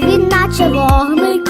він наче вогник.